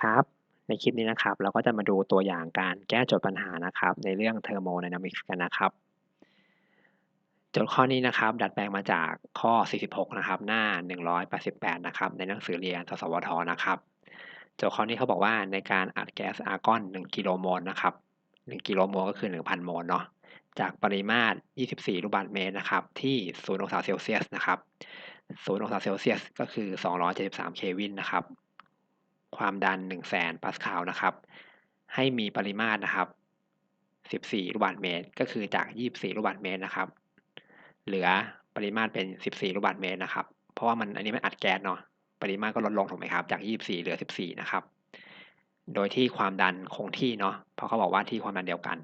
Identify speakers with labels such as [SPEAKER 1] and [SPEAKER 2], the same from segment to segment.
[SPEAKER 1] ครับ ในคลิปนี้นะครับ เราก็จะมาดูตัวอย่างการแก้โจทย์ปัญหานะครับ ในเรื่อง Thermodynamics กันนะครับ โจทย์ข้อนี้นะครับ ดัดแปลงมาจากข้อ 46 นะครับ หน้า 188 นะครับ ในหนังสือเรียนสสวทนะครับโจทย์ข้อนี้เขาบอกว่าในการอัดแก๊สอาร์กอน 1 กิโลโมลนะครับ 1 กิโลโมลก็คือ 1,000 โมลเนาะจากปริมาตร 24 ลูกบาศก์เมตรนะครับ ที่0องศาเซลเซียสนะครับ0องศาเซลเซียสก็คือ 273 เควินนะครับ ความดัน100,000 ปาสคาลนะครับ ให้มีปริมาตรนะครับ 14 ลูกบาศก์เมตร ก็คือจาก 24 ลูกบาศก์เมตรนะครับ เหลือปริมาตรเป็น 14 ลูกบาศก์เมตรนะครับ เพราะว่ามันอันนี้มันอัดแก๊สเนาะ ปริมาตรก็ลดลงถูกไหมครับ จาก 24 เหลือ 14 นะครับ โดยที่ความดันคงที่เนาะ เพราะเขาบอกว่าที่ความดันเดียวกัน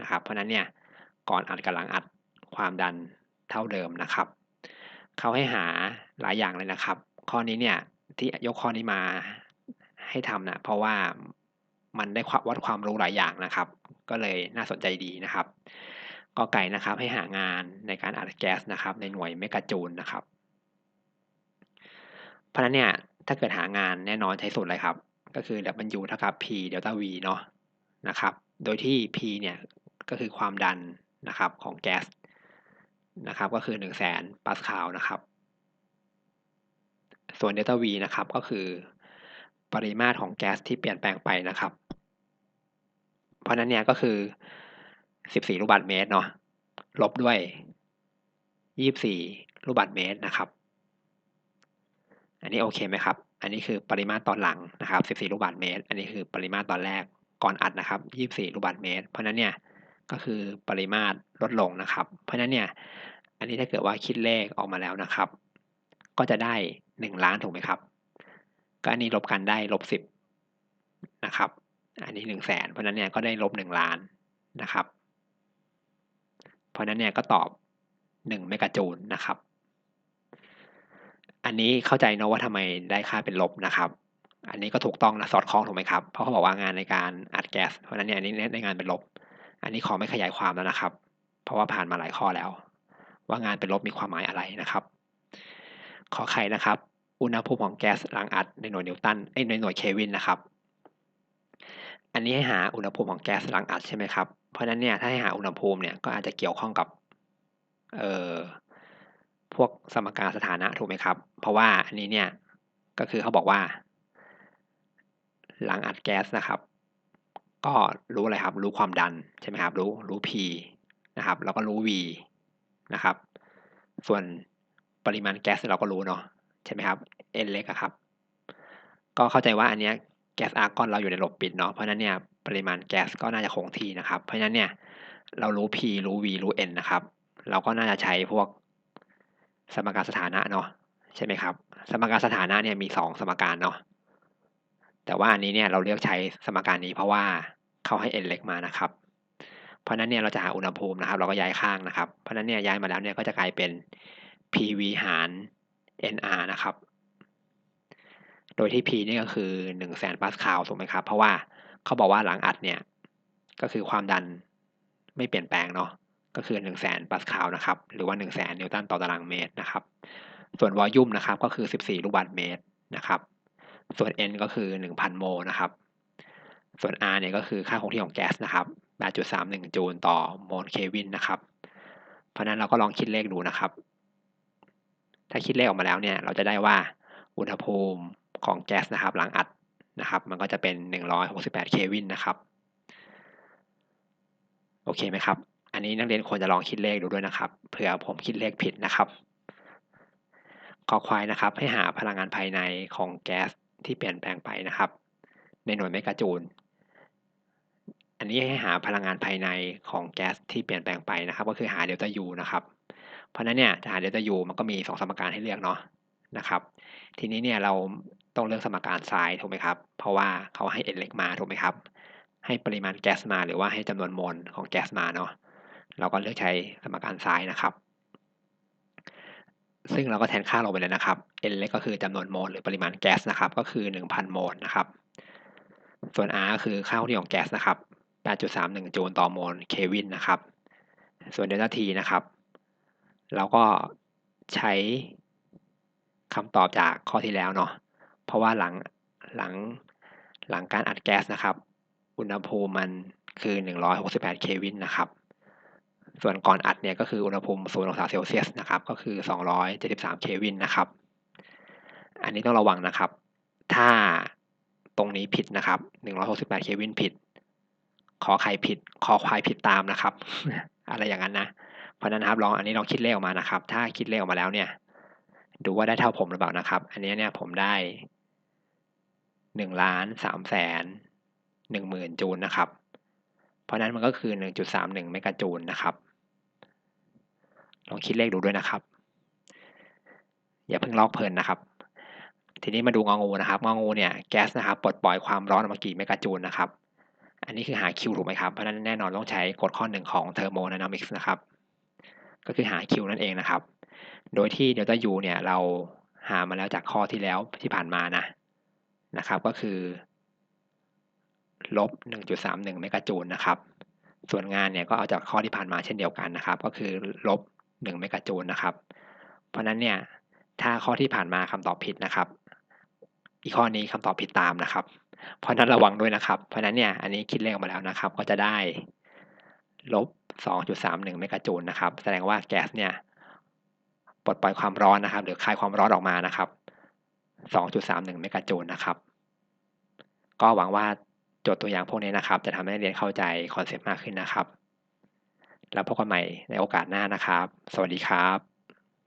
[SPEAKER 1] นะครับ เพราะนั้นเนี่ย ก่อนอัดกับหลังอัดความดันเท่าเดิมนะครับ เขาให้หาหลายอย่างเลยนะครับ ข้อนี้เนี่ยที่ยกข้อนี้มา ให้ทำนะ เพราะว่ามันได้วัดความรู้หลายอย่างนะครับ ก็เลยน่าสนใจดีนะครับกอไก่นะครับให้หางานในการอัดแก๊สนะครับ ในหน่วยเมกะจูลนะครับ เพราะนั้นเนี่ยถ้าเกิดหางานแน่นอนใช้สูตรอะไรครับ ก็คือ W เท่ากับ P เดลต้า V เนาะนะครับ โดยที่ P เนี่ยก็คือความดันนะครับของแก๊สนะครับก็คือ 1 0 0 0 0แสนปาสคาลนะครับ ส่วนเดลต้า V นะครับก็คือ ปริมาตรของแก๊สที่เปลี่ยนแปลงไปนะครับ เพราะนั้นเนี่ยก็คือ 14 ลูกบาศก์เมตรเนาะลบด้วย 24 ลูกบาศก์เมตรนะครับ อันนี้โอเคไหมครับ อันนี้คือปริมาตรตอนหลังนะครับ 14 ลูกบาศก์เมตร อันนี้คือปริมาตรตอนแรกก่อนอัดนะครับ 24 ลูกบาศก์เมตร เพราะนั้นเนี่ยก็คือปริมาตรลดลงนะครับ เพราะนั้นเนี่ยอันนี้ถ้าเกิดว่าคิดเลขออกมาแล้วนะครับ ก็จะได้ 1 ล้านถูกไหมครับ ก็อันนี้ลบกันได้ลบสิบนะครับ อันนี้หนึ่งแสนเพราะนั้นเนี่ยก็ได้ลบหนึ่งล้านนะครับ เพราะนั้นเนี่ยก็ตอบหนึ่งเมกะจูลนะครับ อันนี้เข้าใจเนาะว่าทำไมได้ค่าเป็นลบนะครับอันนี้ก็ถูกต้องนะสอดคล้องถูกไหมครับ เพราะเขาบอกว่างานในการอัดแก๊ส เพราะนั้นเนี่ยอันนี้ได้งานเป็นลบ อันนี้ขอไม่ขยายความแล้วนะครับ เพราะว่าผ่านมาหลายข้อแล้ว ว่างานเป็นลบมีความหมายอะไรนะครับ ขอไข่นะครับ อุณหภูมิของแก๊สหลังอัดในหน่วยนิวตันในหน่วยเควินนะครับ อันนี้ให้หาอุณหภูมิของแก๊สหลังอัดใช่ไหมครับ เพราะฉะนั้นเนี่ยถ้าให้หาอุณหภูมิเนี่ยก็อาจจะเกี่ยวข้องกับเอ่อพวกสมการสถานะถูกไหมครับ เพราะว่าอันนี้เนี่ยก็คือเขาบอกว่าหลังอัดแก๊สนะครับ ก็รู้อะไรครับ รู้ความดันใช่ไหมครับ รู้รู้ P นะครับ แล้วก็รู้ V นะครับ ส่วนปริมาณแก๊สเราก็รู้เนาะ ใช่ไหมครับ n เล็กครับ ก็เข้าใจว่าอันเนี้ยแก๊สอาร์กอนเราอยู่ในระบปิดเนาะเพราะนั้นเนี่ยปริมาณแก๊สก็น่าจะคงที่นะครับ เพราะฉะนั้นเนี่ยเรารู้ P รู้ V รู้ N นะครับ เราก็น่าจะใช้พวกสมการสถานะเนาะใช่ไหมครับ สมการสถานะเนี่ยมีสองสมการเนาะแต่ว่าอันนี้เนี่ยเราเลือกใช้สมการนี้เพราะว่าเขาให้ n เล็กมานะครับ เพราะนั้นเนี่ยเราจะหาอุณหภูมินะครับ เราก็ย้ายข้างนะครับ เพราะนั้นเนี่ยย้ายมาแล้วเนี่ยก็จะกลายเป็น PV หาร NR นะครับ โดยที่ P นี่ก็คือ1 0 0 0 0แสนปาสคาลถูกไหมครับ เพราะว่าเขาบอกว่าหลังอัดเนี่ยก็คือความดันไม่เปลี่ยนแปลงเนาะก็คือ1 0 0 0 0แสนปาสคาลนะครับ หรือว่า1 0 0 0 0แสนนิวตันต่อตารางเมตรนะครับ ส่วนวอลลุ่มนะครับก็คือ 14 ลูกบาศก์เมตรนะครับ ส่วน N ก็คือ 1,000 โมลนะครับ ส่วน R เนี่ยก็คือค่าคงที่ของแก๊สนะครับ 8.31 จูลต่อโมลเควินนะครับ เพราะนั้นเราก็ลองคิดเลขดูนะครับ ถ้าคิดเลขออกมาแล้วเนี่ย เราจะได้ว่าอุณหภูมิของแก๊สนะครับหลังอัดนะครับ มันก็จะเป็น 168 เควินนะครับ โอเคไหมครับ อันนี้นักเรียนควรจะลองคิดเลขดูด้วยนะครับเผื่อผมคิดเลขผิดนะครับขอควายนะครับ ให้หาพลังงานภายในของแก๊สที่เปลี่ยนแปลงไปนะครับ ในหน่วยเมกะจูล อันนี้ให้หาพลังงานภายในของแก๊สที่เปลี่ยนแปลงไปนะครับ ก็คือหาเดลต้า U นะครับ เพราะนั้นเนี่ยจะหาเดลต้า U มันก็มี2สมการให้เลือกเนาะนะครับ ทีนี้เนี่ยเราต้องเลือกสมการซ้ายถูกไหมครับ เพราะว่าเขาให้ n เล็กมาถูกไหมครับ ให้ปริมาณแก๊สมาหรือว่าให้จำนวนโมลของแก๊สมาเนาะเราก็เลือกใช้สมการซ้ายนะครับ ซึ่งเราก็แทนค่าลงไปเลยนะครับ n เล็กก็คือจำนวนโมลหรือปริมาณแก๊สนะครับ ก็คือ 1,000 โมลนะครับ ส่วน R ก็คือค่าคงที่ของแก๊สนะครับ 8.31 จูลต่อโมลเควินนะครับ ส่วนเดลต้า T นะครับ เราก็ใช้คำตอบจากข้อที่แล้วเนาะเพราะว่าหลังหลังหลังการอัดแก๊สนะครับ อุณหภูมิมันคือ 168 เควินนะครับ ส่วนก่อนอัดเนี่ยก็คืออุณหภูมิ0องศาเซลเซียสนะครับ ก็คือ 273 เควินนะครับ อันนี้ต้องระวังนะครับ ถ้าตรงนี้ผิดนะครับ 168 เควินผิด ขอไข่ผิด ขอควายผิดตามนะครับ อะไรอย่างนั้นนะ เพราะนั้นนะครับลองอันนี้ลองคิดเลขออกมานะครับ ถ้าคิดเลขออกมาแล้วเนี่ยดูว่าได้เท่าผมหรือเปล่านะครับ อันนี้เนี่ยผมได้หนึ่งล้านสามแสนหนึ่งหมื่นจูลนะครับ เพราะนั้นมันก็คือหนึ่งจุดสามหนึ่งเมกะจูลนะครับ ลองคิดเลขดูด้วยนะครับ อย่าเพิ่งลอกเพลินนะครับ ทีนี้มาดูงองูนะครับงองูเนี่ยแก๊สนะครับปลดปล่อยความร้อนออกมากี่เมกะจูลนะครับ อันนี้คือหา Q ถูกไหมครับ เพราะนั้นแน่นอนต้องใช้กฎข้อหนึ่งของ thermodynamics นะครับ ก็คือหา Q นั่นเองนะครับ โดยที่เดลต้า U เนี่ยเราหามาแล้วจากข้อที่แล้วที่ผ่านมานะนะครับก็คือลบ 1.31 เมกะจูลนะครับ ส่วนงานเนี่ยก็เอาจากข้อที่ผ่านมาเช่นเดียวกันนะครับ ก็คือลบ 1 เมกะจูลนะครับ เพราะนั้นเนี่ยถ้าข้อที่ผ่านมาคำตอบผิดนะครับ อีกข้อนี้คำตอบผิดตามนะครับ เพราะนั้นระวังด้วยนะครับ เพราะนั้นเนี่ยอันนี้คิดเลขออกมาแล้วนะครับ ก็จะได้ ลบ 2.31 เมกะจูลนะครับ แสดงว่าแก๊สเนี่ยปลดปล่อยความร้อนนะครับ หรือคายความร้อนออกมานะครับ 2.31 เมกะจูลนะครับ ก็หวังว่าโจทย์ตัวอย่างพวกนี้นะครับ จะทำให้นักเรียนเข้าใจคอนเซปต์มากขึ้นนะครับ แล้วพบกันใหม่ในโอกาสหน้านะครับ สวัสดีครับ